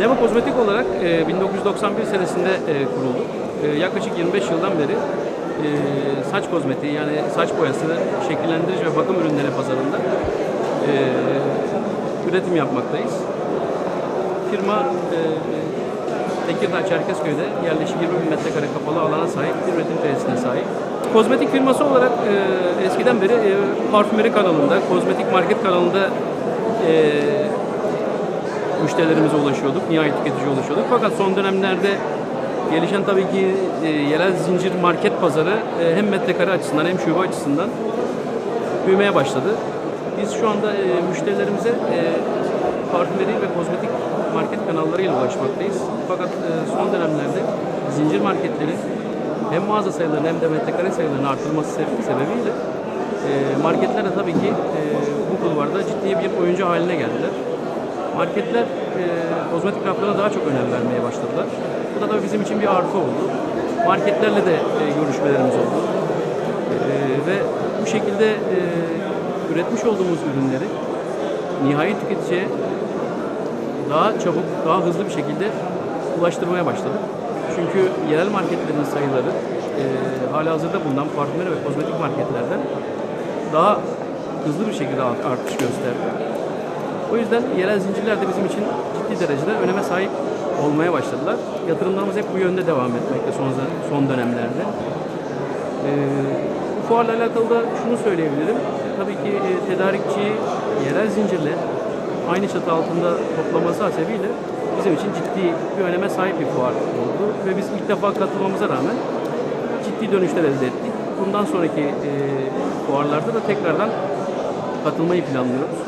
Neva Kozmetik olarak e, 1991 senesinde e, kurulduk. E, yaklaşık 25 yıldan beri e, saç kozmetiği yani saç boyası, şekillendirici ve bakım ürünleri pazarında e, üretim yapmaktayız. Firma e, Tekirdağ Çerkezköy'de yerleşik 20 bin metrekare kapalı alana sahip bir üretim tesisine sahip. Kozmetik firması olarak e, eskiden beri e, parfümeri kanalında, kozmetik market kanalında e, müşterilerimize ulaşıyorduk, nihayet tüketiciye ulaşıyorduk. Fakat son dönemlerde gelişen tabii ki e, yerel zincir market pazarı e, hem metrekare açısından hem şube açısından büyümeye başladı. Biz şu anda e, müşterilerimize e, parfümeri ve kozmetik market kanallarıyla ulaşmaktayız. Fakat e, son dönemlerde zincir marketlerin hem mağaza sayılarının hem de metrekare sayılarının artırılması sebe- sebebiyle e, marketler de tabii ki e, bu kulvarda ciddi bir oyuncu haline geldiler. Marketler e, kozmetik raflarına daha çok önem vermeye başladılar. Bu da tabii bizim için bir artı oldu. Marketlerle de e, görüşmelerimiz oldu. E, ve bu şekilde e, üretmiş olduğumuz ürünleri nihai tüketiciye daha çabuk, daha hızlı bir şekilde ulaştırmaya başladık. Çünkü yerel marketlerin sayıları e, hala hazırda bulunan parfümeri ve kozmetik marketlerden daha hızlı bir şekilde art- artış gösterdi. O yüzden yerel zincirler de bizim için ciddi derecede öneme sahip olmaya başladılar. Yatırımlarımız hep bu yönde devam etmekte son, son dönemlerde. Ee, bu fuarla alakalı da şunu söyleyebilirim. Tabii ki e, tedarikçiyi yerel zincirle aynı çatı altında toplaması hasebiyle bizim için ciddi bir öneme sahip bir fuar oldu. Ve biz ilk defa katılmamıza rağmen ciddi dönüşler elde ettik. Bundan sonraki e, fuarlarda da tekrardan katılmayı planlıyoruz.